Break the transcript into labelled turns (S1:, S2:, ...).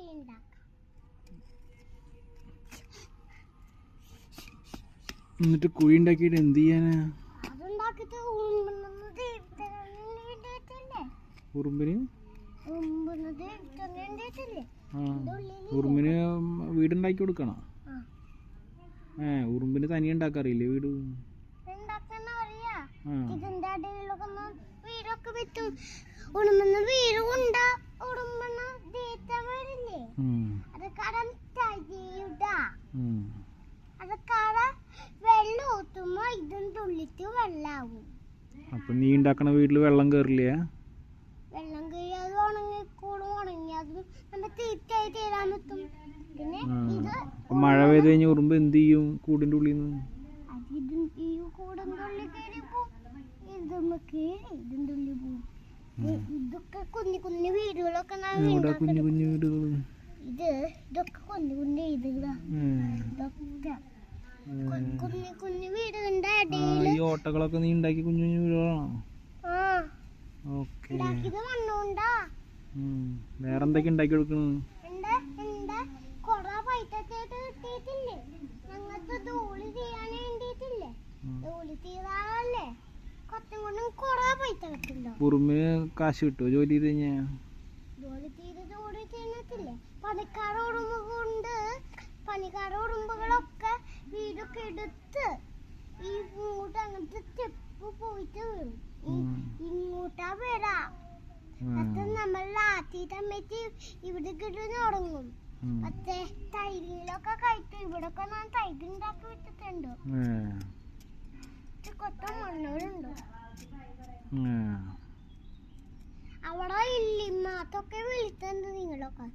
S1: കുഴി ഉണ്ടാക്കാം.
S2: എന്നിട്ട് കുഴി ഉണ്ടാക്കിയിട്ട് എന്ത് ചെയ്യാനാ? ഉറുമ്പിന്? ഉറുമ്പിന് വീടുണ്ടാക്കി കൊടുക്കണോ? ഏ ഉറുമ്പിന് തനിയെ ഉണ്ടാക്കാറില്ലേ വീട്? ആ.
S1: വീടൊക്കെ ഉടുമ്പുന്ന വീട് അത് കട വെള്ളം ഊത്തുമ്പോ ഇതും തുള്ളിട്ട് വെള്ളാവും.
S2: അപ്പൊ നീ ഉണ്ടാക്കണ വീട്ടിൽ വെള്ളം കേറില്ലേ?
S1: വെള്ളം കഴിയാതെ ഉണങ്ങി കൂടും ഉണങ്ങി അതും നമ്മ തീറ്റയായി തീരാൻ പറ്റും പിന്നെ ഇത്
S2: മഴ പെയ്ത് കഴിഞ്ഞാൽ ഉറുമ്പ് എന്ത് ചെയ്യും കൂടിന്റെ ഉള്ളിൽ നിന്ന്
S1: അത് ഇതും ഈ കൂടും ഉള്ളിൽ കയറി പോവും. ഇതും കയറി ഇതും തുള്ളി പോവും. ഇത് ഇതൊക്കെ കുഞ്ഞു കുഞ്ഞു വീടുകളൊക്കെ.
S2: കുഞ്ഞു കുഞ്ഞു വീടുകൾ
S1: ഇത് ഇതൊക്കെ കുഞ്ഞു കുഞ്ഞു വീടുകളാ ഇതൊക്കെ. കു- കുഞ്ഞു കുഞ്ഞു വീടുകളുടെ അടിയിൽ.
S2: ഈ ഓട്ടകളൊക്കെ നീ ഉണ്ടാക്കി കുഞ്ഞു കുഞ്ഞു വീടുകളാണോ? ഓക്കെ. വേറെ എന്തൊക്കെ ഉണ്ടാക്കി കൊടുക്കണു? ഉറുമ്പിന് കാശ് കിട്ടുമോ ജോലി ചെയ്ത് കഴിഞ്ഞാ?
S1: പണിക്കാര ഉറുമ്പ് കൊണ്ട് പണിക്കാര ഉറുമ്പുകളൊക്കെ വീടൊക്കെ എടുത്ത് ഈ ഇങ്ങോട്ട് അങ്ങനത്തെ സ്റ്റെപ്പ് പോയിട്ട് വീഴും
S2: ഉം.
S1: ഇങ്ങോട്ടാ വരാ.
S2: ഉം.
S1: നമ്മൾ തമ്മിച്ച് ഇവിടെ കിടന്ന് തുടങ്ങും പക്ഷേ തൈരിലൊക്കെ കഴിക്കും. ഇവിടൊക്കെ ഞാൻ തൈര് ഉണ്ടാക്കി. ഇത് കൊത്ത
S2: ഏ.
S1: അവിടെ ഇല്ലിമാത്തൊക്കെ വിളിച്ചിട്ടുണ്ട് നിങ്ങളൊക്കെ.